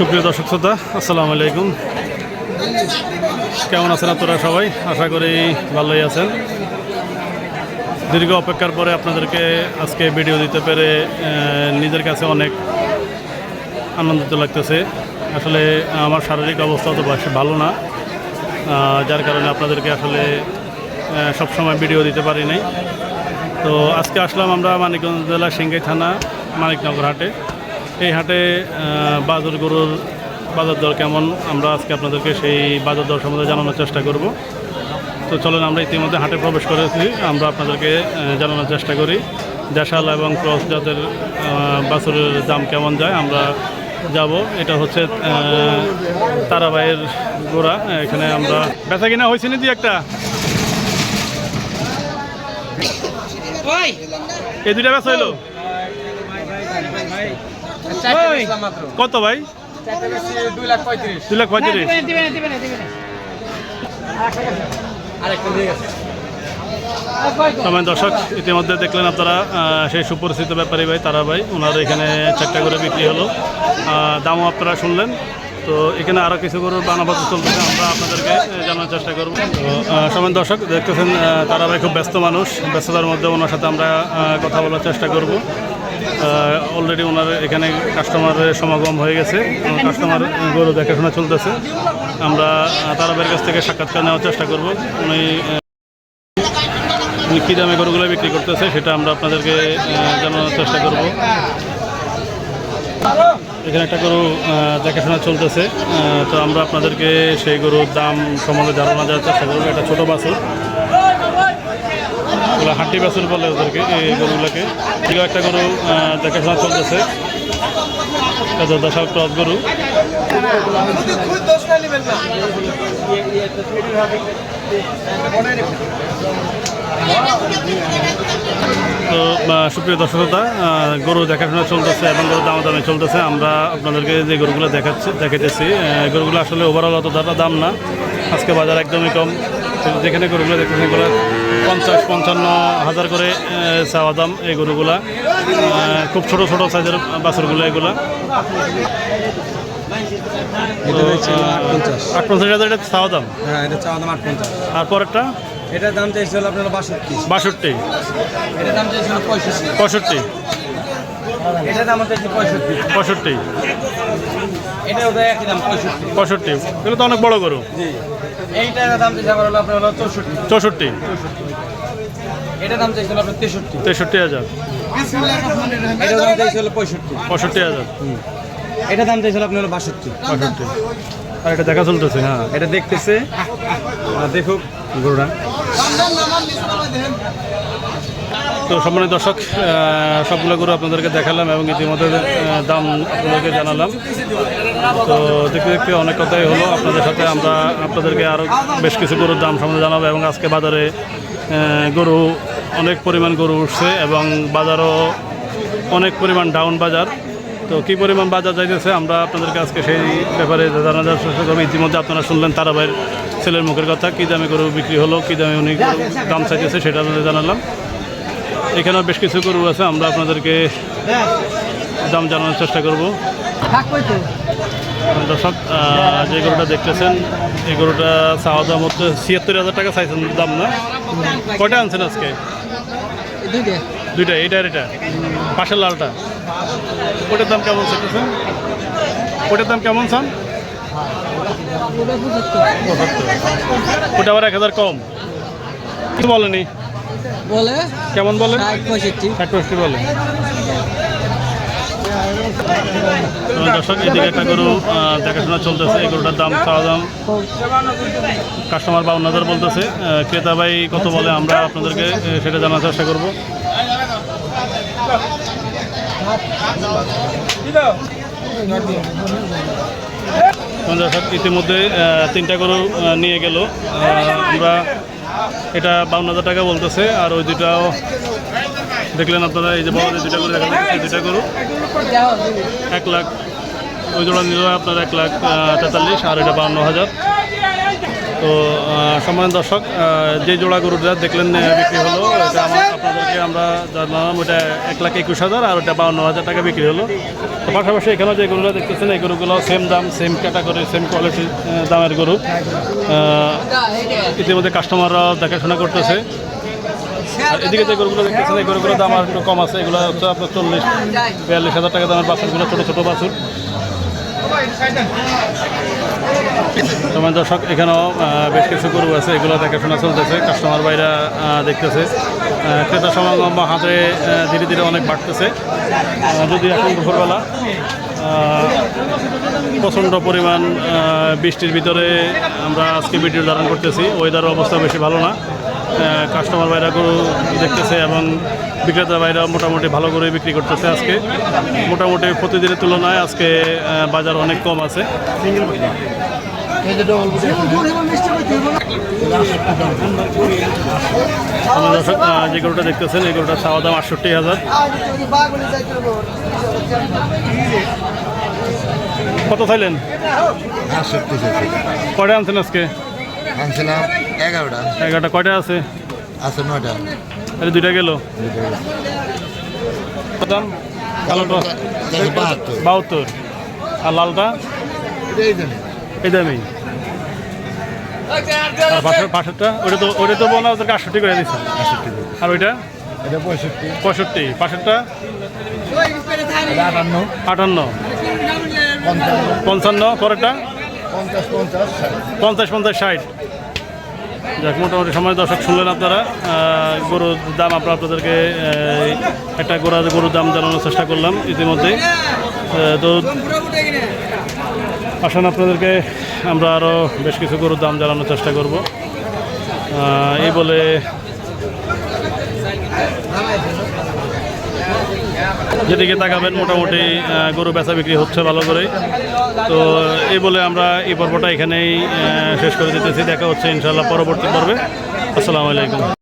সুপ্রিয় দর্শক শ্রোতা আসসালামু আলাইকুম। কেমন আছেন আপনারা সবাই? আশা করি ভালোই আছেন। দীর্ঘ অপেক্ষার পরে আপনাদেরকে আজকে ভিডিও দিতে পেরে নিজের কাছে অনেক আনন্দিত লাগতেছে। আসলে আমার শারীরিক অবস্থা তো ভালো না যার কারণে আপনাদেরকে আসলে আহ, সবসময় ভিডিও দিতে পারি নাই। তো আজকে আসলাম আমরা মানিকগঞ্জ জেলা সিংগাই থানা মানিকনগর হাটে। এই হাটে বাজার গরুর বাজার দর কেমন? আমরা আজকে আপনাদেরকে সেই বাজার দর সম্বন্ধে জানানোর চেষ্টা করব। তো চলেন আমরা ইতিমধ্যে হাটে প্রবেশ করেছি। আমরা আপনাদেরকে জানানোর চেষ্টা করি। দেশাল এবং ক্রস জাতের বাছুরের দাম কেমন যায়? আমরা যাব। এটা হচ্ছে তারাবাইয়ের গোড়া। এখানে আমরা বেচা কিনা হয়েছে নাকি একটা? এই দুইটা বেচা হইল? কত ভাই? দুই লাখ পঁয়ত্রিশ। দুই লাখ সময় দর্শক ইতিমধ্যে দেখলেন আপনারা সেই সুপরিচিত ব্যাপারী ভাই তারা ভাই ওনার এখানে চারটা করে বিক্রি হলো। দামও আপনারা শুনলেন। তো এখানে আরও কিছু গরুর বানাবাদ চলতেছে আমরা আপনাদেরকে জানার চেষ্টা করব। তো সময় দর্শক দেখতেছেন তারা ভাই খুব ব্যস্ত মানুষ। ব্যস্ততার মধ্যে ওনার সাথে আমরা কথা বলার চেষ্টা করব। অলরেডি ওনার এখানে কাস্টমারের সমাগম হয়ে গেছে। কাস্টমার গরু দেখাশোনা চলতেছে। আমরা আহ, তারা ভাইয়ের কাছ থেকে সাক্ষাৎকার নেওয়ার চেষ্টা করব। উনি কী দামে গরুগুলো বিক্রি করতেছে সেটা আমরা আপনাদেরকে জানানোর চেষ্টা করব। এখানে একটা গরু দেখাশোনা চলতেছে। তো আমরা আপনাদেরকে সেই গরুর দাম সম্বন্ধে ধারণা দেওয়ার চেষ্টা করব। একটা ছোটো বাছুর। এগুলো হাঁটি বাছুর বলে ওদেরকে, এই গরুগুলোকে। এদিকেও একটা গরু দেখাশোনা চলতেছে। ক্রস গরু। তো সুপ্রিয় দর্শকতা গরু দেখাশোনা চলতেছে এবং গরু দাম দামে চলতেছে। আমরা আপনাদেরকে যে গরুগুলো দেখাচ্ছি, দেখাইতেছি গরুগুলো আসলে ওভারঅল অত দাম না। আজকে বাজার একদমই কম। যেখানে গরুগুলো দেখতেছি এগুলো পঞ্চাশ পঞ্চান্ন হাজার করে চাওয়া দাম এই গরুগুলা। খুব ছোট ছোট সাইজের বাছরগুলো এগুলা। তো, আট পঞ্চাশ হাজার এটা চাওয়া দাম? হ্যাঁ এটা চাওয়া দাম আট পঞ্চাশ আর পরেরটা? এটার দাম চাইছিল আপনার বাষট্টি। বাষট্টি। এটার দাম চাইছিল পঁয়ষট্টি। পঁয়ষট্টি। এটার দাম চাইছে পঁয়ষট্টি। পঁয়ষট্টি। এটা ওটা একই দাম পঁয়ষট্টি। পঁয়ষট্টি। এগুলো তো অনেক বড় গরু। জি। এইটার দাম আমার হলো আপনার হলো চৌষট্টি। চৌষট্টি। এটার দাম চাইছিল আপনার তেষট্টি। তেষট্টি হাজার। এটার দাম চাইছিল পঁয়ষট্টি। পঁয়ষট্টি হাজার। এটা দাম চাইছিল আপনার হলো বাষট্টি। পঁয়ষট্টি আর এটা দেখা চলতেছে হ্যাঁ। এটা দেখতেছে। দেখুক গরুটা তো সম্মানিত দর্শক সবগুলো গরু আপনাদেরকে দেখালাম এবং ইতিমধ্যে দাম আপনাদেরকে জানালাম। তো দেখতে দেখতে অনেক কথাই হলো। আপনাদের সাথে আমরা আপনাদেরকে আরও বেশ কিছু গরুর দাম সম্বন্ধে জানাব এবং আজকে বাজারে গরু, অনেক পরিমাণ গরু উঠছে এবং বাজারও অনেক পরিমাণ ডাউন বাজার। তো কী পরিমাণ বাজার যাইতেছে? আমরা আপনাদেরকে আজকে সেই ব্যাপারে জানা দেওয়ার চেষ্টা করব। ইতিমধ্যে আপনারা শুনলেন তারা তারাবাইয়ের ছেলের মুখের কথা। কী দামে গরু বিক্রি হলো কী দামে উনি দাম চাইতেছে সেটা আপনাদের জানালাম। এখানেও বেশ কিছু গরু আছে আমরা আপনাদেরকে দাম জানানোর চেষ্টা করব। দর্শক যে গরুটা দেখতেছেন এই গরুটা চাওয়া দাম হচ্ছে ছিয়াত্তর হাজার টাকা চাইছেন দাম না? কয়টা আনছেন আজকে? দুইটা। এইটা আর এটা পাশের লালটা? ওটার দাম কেমন চাইতেছেন ওটার দাম কেমন চান। ওটা আবার এক হাজার কম। কি বলেনি? বলে? কেমন বলেন? ষাট পঁয়ষট্টি। বলে। দর্শক এদিকে একটা গরু দেখাশোনা চলতেছে। এই গরুটার দাম চাওয়া দাম কাস্টমার বাউন্ন হাজার বলতেছে। ক্রেতা ভাই কত বলে আমরা আপনাদেরকে সেটা জানার চেষ্টা করব। ইতিমধ্যে তিনটা গরু নিয়ে গেল। আমরা এটা বাউন্ন হাজার টাকা বলতেছে, আর ওই দুটাও দেখলেন আপনারা, এই যে বড় দুটা গরু দেখালেন দুটা গরু এক লাখ, ওই জোড়া নিল আপনার এক লাখ তেতাল্লিশ, আর এটা বাউন্ন হাজার। তো আহ, সম্মানিত দর্শক যে জোড়া গরুটা দেখলেন বিক্রি হলো এটা আমার আপনাদেরকে আমরা জানলাম ওটা এক লাখ একুশ হাজার আর ওটা বাউন্ন হাজার টাকা বিক্রি হলো। তো পাশাপাশি এখানে যে গরুটা দেখতেছেন এই গরুগুলো সেম দাম সেম ক্যাটাগরি সেম কোয়ালিটি দামের গরু। ইতিমধ্যে কাস্টমাররা দেখাশোনা করতেছে। আর এদিকে যে গরুগুলো দেখতেছেন এই গরুগুলোর দাম আর একটু কম আছে। এগুলো হচ্ছে আপনার চল্লিশ বিয়াল্লিশ হাজার টাকা দামের বাছুরগুলো ছোটো ছোটো বাছুর। তোমার দর্শক, এখানেও বেশ কিছু গরু আছে, এগুলো দেখাশোনা চলতেছে কাস্টমার বাইরা দেখতেছে। ক্রেতা সমাগম বা হাতে ধীরে ধীরে অনেক বাড়তেছে। যদি এখন দুপুরবেলা প্রচণ্ড পরিমাণ বৃষ্টির ভিতরে আমরা আজকে ভিডিও ধারণ করতেছি ওয়েদার অবস্থা বেশি ভালো না। কাস্টমার বাইরা গরু দেখতেছে এবং বিক্রেতা বাইরা মোটামুটি ভালো করে বিক্রি করতেছে আজকে। মোটামুটি প্রতিদিনের তুলনায় আজকে বাজার অনেক কম আছে। যে গরুটা দেখতেছেন এই গরুটা চাওয়া দাম আটষট্টি হাজার। কত চাইলেন? কয়টা আনছেন আজকে? আনছিলাম এগারোটা। এগারোটা কয়টা আছে? আছে নয়টা তাহলে দুইটা গেল। দাম? কালোটা চারশো বাহাত্তর। বাহাত্তর। আর লালটা? এই দামি। আর পাশের পাশেরটা ওটা তো ওটা তো বোনা ওদেরকে আটষট্টি করে দিচ্ছে আর ওইটা? এটা পঁয়ষট্টি। আটান্ন। আটান্ন। পঞ্চান্ন। পরেরটা? পঞ্চাশ পঞ্চাশ ষাট। যাক মোটামুটি সময় দর্শক শুনলেন আপনারা। গরুর দাম আমরা আপনাদেরকে একটা গোড়ার গরুর দাম জানানোর চেষ্টা করলাম ইতিমধ্যেই। তো আসুন আপনাদেরকে, আমরা আরও বেশ কিছু গরুর দাম জানানোর চেষ্টা করব। এই বলে যেদিকে তাকাবেন, মোটামুটি গরু বেচা বিক্রি হচ্ছে ভালো করে তো এই বলে আমরা এই পর্বটা এখানেই শেষ করে দিতেছি। দেখা হচ্ছে ইনশাল্লাহ পরবর্তী পর্বে। আসসালামু আলাইকুম।